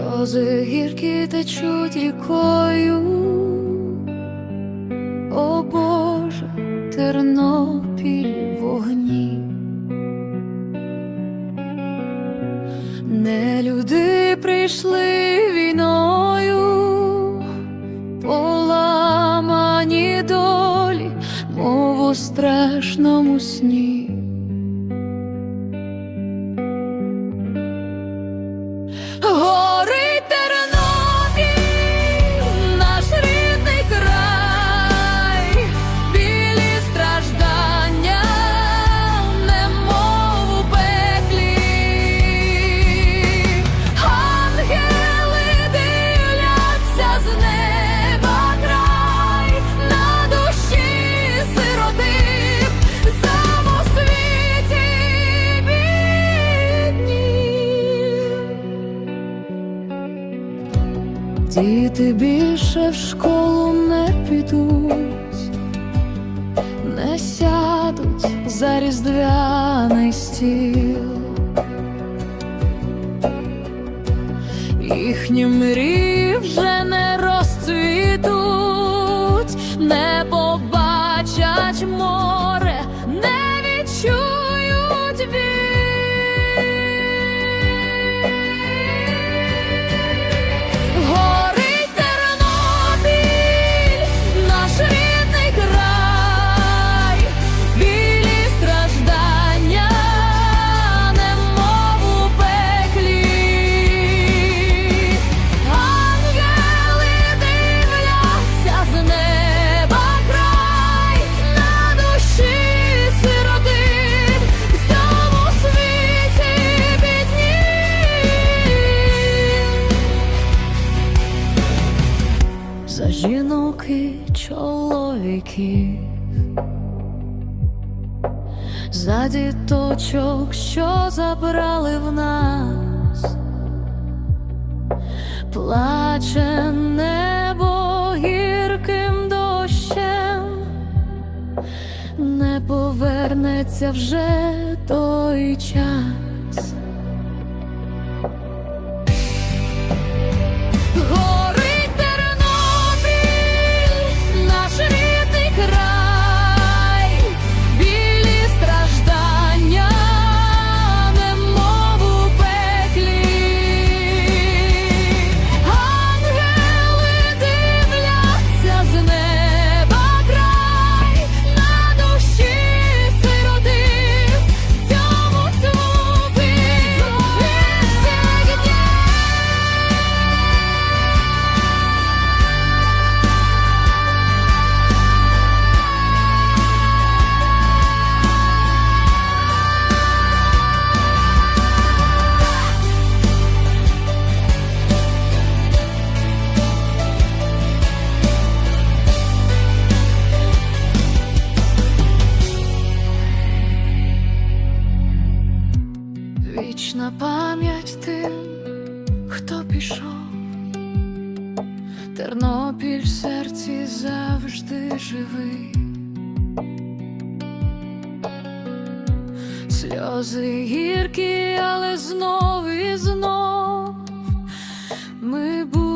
Сльози гіркі течуть рікою, о Боже, Тернопіль вогні. Не люди прийшли війною, поламані долі, мов у страшному сні. Діти більше в школу не підуть, не сядуть за різдвяний стіл. Їхні мрії вже не розцвітуть, чоловіків, за діточок, що забрали в нас, плаче небо гірким дощем, не повернеться вже той час. Вічна пам'ять тим, хто пішов, Тернопіль в серці завжди живий. Сльози гіркі, але знов і знов ми будемо